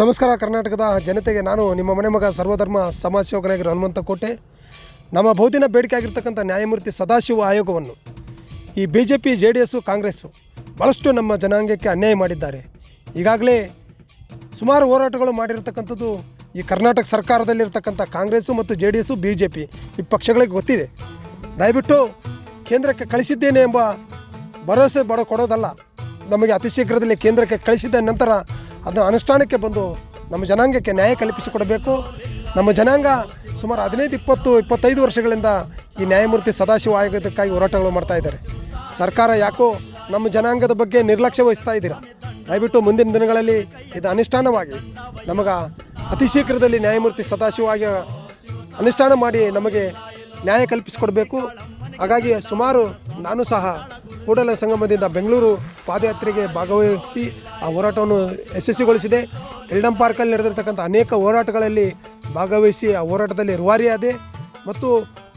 ನಮಸ್ಕಾರ ಕರ್ನಾಟಕದ ಜನತೆಗೆ, ನಾನು ನಿಮ್ಮ ಮನೆ ಮಗ ಸರ್ವಧರ್ಮ ಸಮಾಜ ಸೇವಕನಾಗಿರೋ ಹನುಮಂತ ಕೋಟೆ. ನಮ್ಮ ಬಹುದಿನ ಬೇಡಿಕೆ ಆಗಿರ್ತಕ್ಕಂಥ ನ್ಯಾಯಮೂರ್ತಿ ಸದಾಶಿವ ಆಯೋಗವನ್ನು, ಈ B J P J D S Congress ಭಾಳಷ್ಟು ನಮ್ಮ ಜನಾಂಗಕ್ಕೆ ಅನ್ಯಾಯ ಮಾಡಿದ್ದಾರೆ. ಈಗಾಗಲೇ ಸುಮಾರು ಹೋರಾಟಗಳು ಮಾಡಿರ್ತಕ್ಕಂಥದ್ದು ಈ ಕರ್ನಾಟಕ ಸರ್ಕಾರದಲ್ಲಿರ್ತಕ್ಕಂಥ ಕಾಂಗ್ರೆಸ್ಸು ಮತ್ತು J D S B J P ಈ ಪಕ್ಷಗಳಿಗೆ ಗೊತ್ತಿದೆ. ದಯವಿಟ್ಟು ಕೇಂದ್ರಕ್ಕೆ ಕಳಿಸಿದ್ದೇನೆ ಎಂಬ ಭರವಸೆ ಬಡ ಕೊಡೋದಲ್ಲ. ನಮಗೆ ಅತಿ ಶೀಘ್ರದಲ್ಲಿ ಕೇಂದ್ರಕ್ಕೆ ಕಳಿಸಿದ ನಂತರ ಅದನ್ನು ಅನುಷ್ಠಾನಕ್ಕೆ ಬಂದು ನಮ್ಮ ಜನಾಂಗಕ್ಕೆ ನ್ಯಾಯ ಕಲ್ಪಿಸಿಕೊಡಬೇಕು. ನಮ್ಮ ಜನಾಂಗ ಸುಮಾರು ಹದಿನೈದು, ಇಪ್ಪತ್ತು, ಇಪ್ಪತ್ತೈದು ವರ್ಷಗಳಿಂದ ಈ ನ್ಯಾಯಮೂರ್ತಿ ಸದಾಶಿವ ಆಯೋಗದಕ್ಕಾಗಿ ಹೋರಾಟಗಳು ಮಾಡ್ತಾ ಇದ್ದಾರೆ. ಸರ್ಕಾರ ಯಾಕೋ ನಮ್ಮ ಜನಾಂಗದ ಬಗ್ಗೆ ನಿರ್ಲಕ್ಷ್ಯ ವಹಿಸ್ತಾ ಇದ್ದೀರಾ? ದಯವಿಟ್ಟು ಮುಂದಿನ ದಿನಗಳಲ್ಲಿ ಇದು ಅನುಷ್ಠಾನವಾಗಿ ನಮಗೆ ಅತಿ ಶೀಘ್ರದಲ್ಲಿ ನ್ಯಾಯಮೂರ್ತಿ ಸದಾಶಿವ ಆಯೋಗ ಅನುಷ್ಠಾನ ಮಾಡಿ ನಮಗೆ ನ್ಯಾಯ ಕಲ್ಪಿಸಿಕೊಡಬೇಕು. ಹಾಗಾಗಿ ಸುಮಾರು ನಾನು ಸಹ ಕೂಡಲ ಸಂಗಮದಿಂದ ಬೆಂಗಳೂರು ಪಾದಯಾತ್ರೆಗೆ ಭಾಗವಹಿಸಿ ಆ ಹೋರಾಟವನ್ನು ಯಶಸ್ವಿಗೊಳಿಸಿದೆ. ಫ್ರೀಡಮ್ ಪಾರ್ಕಲ್ಲಿ ನಡೆದಿರ್ತಕ್ಕಂಥ ಅನೇಕ ಹೋರಾಟಗಳಲ್ಲಿ ಭಾಗವಹಿಸಿ ಆ ಹೋರಾಟದಲ್ಲಿ ರುವಾರಿಯಾದೆ ಮತ್ತು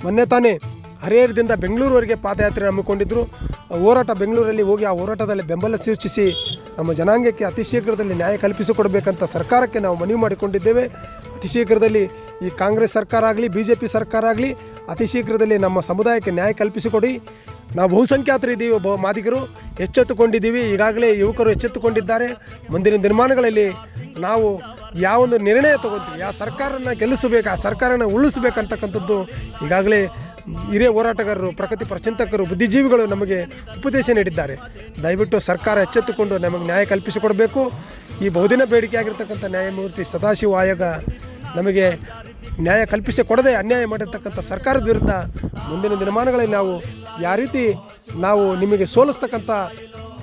ಮೊನ್ನೆ ತಾನೇ ಹರಿಹರದಿಂದ ಬೆಂಗಳೂರುವರೆಗೆ ಪಾದಯಾತ್ರೆ ಹಮ್ಮಿಕೊಂಡಿದ್ದರು ಹೋರಾಟ ಬೆಂಗಳೂರಲ್ಲಿ ಹೋಗಿ ಆ ಹೋರಾಟದಲ್ಲಿ ಬೆಂಬಲ ಸೂಚಿಸಿ ನಮ್ಮ ಜನಾಂಗಕ್ಕೆ ಅತಿ ಶೀಘ್ರದಲ್ಲಿ ನ್ಯಾಯ ಕಲ್ಪಿಸಿಕೊಡಬೇಕಂತ ಸರ್ಕಾರಕ್ಕೆ ನಾವು ಮನವಿ ಮಾಡಿಕೊಂಡಿದ್ದೇವೆ. ಅತಿ ಶೀಘ್ರದಲ್ಲಿ ಈ ಕಾಂಗ್ರೆಸ್ ಸರ್ಕಾರ ಆಗಲಿ ಬಿ ಜೆ ಪಿ ಸರ್ಕಾರ ಆಗಲಿ ಅತಿ ಶೀಘ್ರದಲ್ಲಿ ನಮ್ಮ ಸಮುದಾಯಕ್ಕೆ ನ್ಯಾಯ ಕಲ್ಪಿಸಿಕೊಡಿ. ನಾವು ಬಹುಸಂಖ್ಯಾತರು ಇದ್ದೀವಿ ಬಹು ಮಾದಿಗರು ಎಚ್ಚೆತ್ತುಕೊಂಡಿದ್ದೀವಿ. ಈಗಾಗಲೇ ಯುವಕರು ಎಚ್ಚೆತ್ತುಕೊಂಡಿದ್ದಾರೆ. ಮುಂದಿನ ದಿನಮಾನಗಳಲ್ಲಿ ನಾವು ಯಾವ ಒಂದು ನಿರ್ಣಯ ತಗೊತೀವಿ, ಆ ಸರ್ಕಾರನ ಗೆಲ್ಲಿಸಬೇಕು, ಆ ಸರ್ಕಾರನ ಉಳಿಸಬೇಕಂತಕ್ಕಂಥದ್ದು ಈಗಾಗಲೇ ಹಿರಿಯ ಹೋರಾಟಗಾರರು ಪ್ರಗತಿಪರ ಚಿಂತಕರು ಬುದ್ಧಿಜೀವಿಗಳು ನಮಗೆ ಉಪದೇಶ ನೀಡಿದ್ದಾರೆ. ದಯವಿಟ್ಟು ಸರ್ಕಾರ ಎಚ್ಚೆತ್ತುಕೊಂಡು ನಮಗೆ ನ್ಯಾಯ ಕಲ್ಪಿಸಿಕೊಡಬೇಕು. ಈ ಬಹುದಿನ ಬೇಡಿಕೆ ಆಗಿರ್ತಕ್ಕಂಥ ನ್ಯಾಯಮೂರ್ತಿ ಸದಾಶಿವ ಆಯೋಗ ನಮಗೆ ನ್ಯಾಯ ಕಲ್ಪಿಸಿ ಕೊಡದೆ ಅನ್ಯಾಯ ಮಾಡಿರ್ತಕ್ಕಂಥ ಸರ್ಕಾರದ ವಿರುದ್ಧ ಮುಂದಿನ ದಿನಮಾನಗಳಲ್ಲಿ ನಾವು ಯಾವ ರೀತಿ ನಾವು ನಿಮಗೆ ಸೋಲಿಸ್ತಕ್ಕಂಥ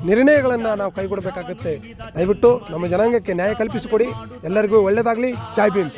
ನಿರ್ಣಯಗಳನ್ನು ನಾವು ಕೈಗೊಳ್ಳಬೇಕಾಗುತ್ತೆ ದಯವಿಟ್ಟು ನಮ್ಮ ಜನಾಂಗಕ್ಕೆ ನ್ಯಾಯ ಕಲ್ಪಿಸಿಕೊಡಿ. ಎಲ್ಲರಿಗೂ ಒಳ್ಳೆಯದಾಗಲಿ. ಜಾಯ್ ಭೀಮ್.